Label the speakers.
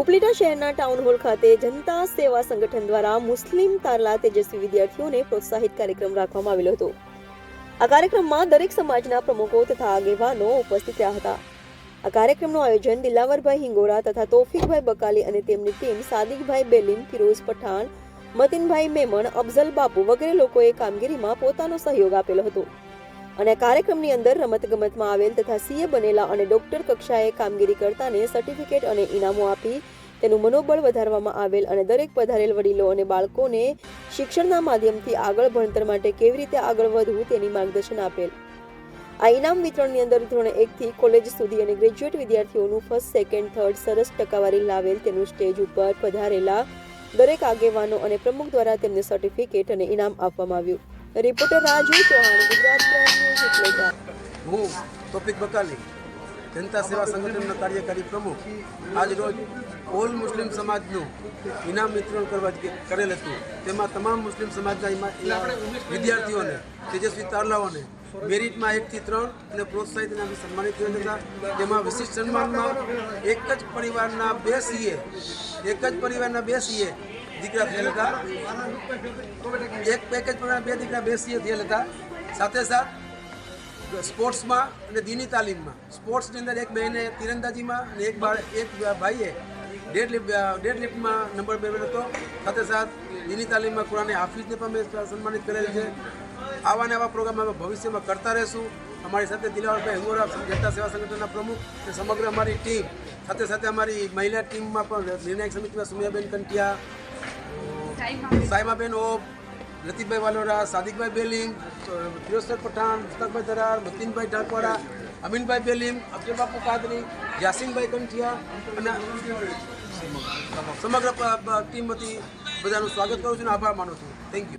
Speaker 1: ઉપલેટા શહેરના town hall ખાતે જનતા સેવા સંગઠન દ્વારા મુસ્લિમ તારલા તેજસ્વી વિદ્યાર્થીઓને પ્રોત્સાહિત કાર્યક્રમ રાખવામાં આવેલો હતો. આ કાર્યક્રમમાં દરેક સમાજના પ્રમુખો તથા આગેવાનો ઉપસ્થિત રહ્યા હતા. આ કાર્યક્રમનું આયોજન દિલાવરભાઈ હિંગોરા તથા તોફિકભાઈ બકાલી અને તેમની ટીમ સાદિકભાઈ બેલીમ, ફિરોઝ પઠાણ, મતિનભાઈ મેમણ, અફઝલ બાપુ વગેરે લોકોએ કામગીરીમાં પોતાનો સહયોગ આપેલો હતો. અને કાર્યક્રમની અંદર રમતગમતમાં આવેલ તથા સીએ બનેલા અને ડોક્ટર કક્ષાએ કામગીરી કરતાને સર્ટિફિકેટ અને ઇનામો આપી તેનું મનોબળ વધારવામાં આવેલ અને દરેક પધારેલ વડીલો અને બાળકોને શિક્ષણના માધ્યમથી આગળ ભણતર માટે કેવી રીતે આગળ વધવું તેની માર્ગદર્શન આપેલ. આ ઇનામ વિતરણની અંદર ધોરણ એકથી કોલેજ સુધી અને ગ્રેજ્યુએટ વિદ્યાર્થીઓનું ફર્સ્ટ, સેકન્ડ, થર્ડ સરસ ટકાવારી લાવેલ તેનું સ્ટેજ ઉપર પધારેલા દરેક આગેવાનો અને પ્રમુખ દ્વારા તેમને સર્ટિફિકેટ અને ઇનામ આપવામાં આવ્યું. રિપોર્ટર રાજુ ચૌહાણ, ગુજરાત ન્યૂઝ
Speaker 2: હું ટોપિક બકાલી જનતા સેવા સંગઠનના કાર્યકારી પ્રમુખ. આજ રોજ ઓલ મુસ્લિમ સમાજનું ઇનામ વિતરણ કરવા કરેલ હતું. તેમાં તમામ મુસ્લિમ સમાજના વિદ્યાર્થીઓને, તેજસ્વી તારલાઓને, મેરિટમાં એકથી ત્રણ અને પ્રોત્સાહિત ઇનામથી સન્માનિત થયેલ હતા તેમાં વિશિષ્ટ સન્માનમાં એક જ પરિવારના બે સીએ, એક જ પરિવારના બે સીએ દીકરા થયેલ હતા. એક પેકેજ પ્રમાણે બે દીકરા બે સીએ થયેલ હતા. સાથે સાથ, સ્પોર્ટ્સમાં અને દીની તાલીમમાં. સ્પોર્ટ્સની અંદર એક બહેને તીરંદાજીમાં અને એક બાળ, એક ભાઈએ ડેડ લિફ્ટ ડેડ લિફ્ટમાં નંબર મેળવેલો હતો. સાથે સાથ, દીની તાલીમમાં કુરાને હાફિઝને પણ મેં સન્માનિત કરેલ છે. આવા ને આવા પ્રોગ્રામ અમે ભવિષ્યમાં કરતા રહેશું. અમારી સાથે દિલાવરભાઈ હિંગોરા જનતા સેવા સંગઠનના પ્રમુખ અને સમગ્ર અમારી ટીમ સાથે સાથે અમારી મહિલા ટીમમાં પણ નિર્ણાયક સમિતિમાં સુમિયાબેન કંટિયા સાયમાબેન ઓપ લતીફભાઈ વાલોરા, સાદિકભાઈ બેલીમ ફિરોઝસર પઠાણ, મુસ્તાકભાઈ દરાર, મતીનભાઈ ઢાકવાડા, અમીનભાઈ બેલીમ અબ્દુલબાપુ કાદરી, યાસીનભાઈ કંઠિયા અને સમગ્ર ટીમ વતી બધાનું સ્વાગત કરું છું અને આભાર માનું છું. Thank you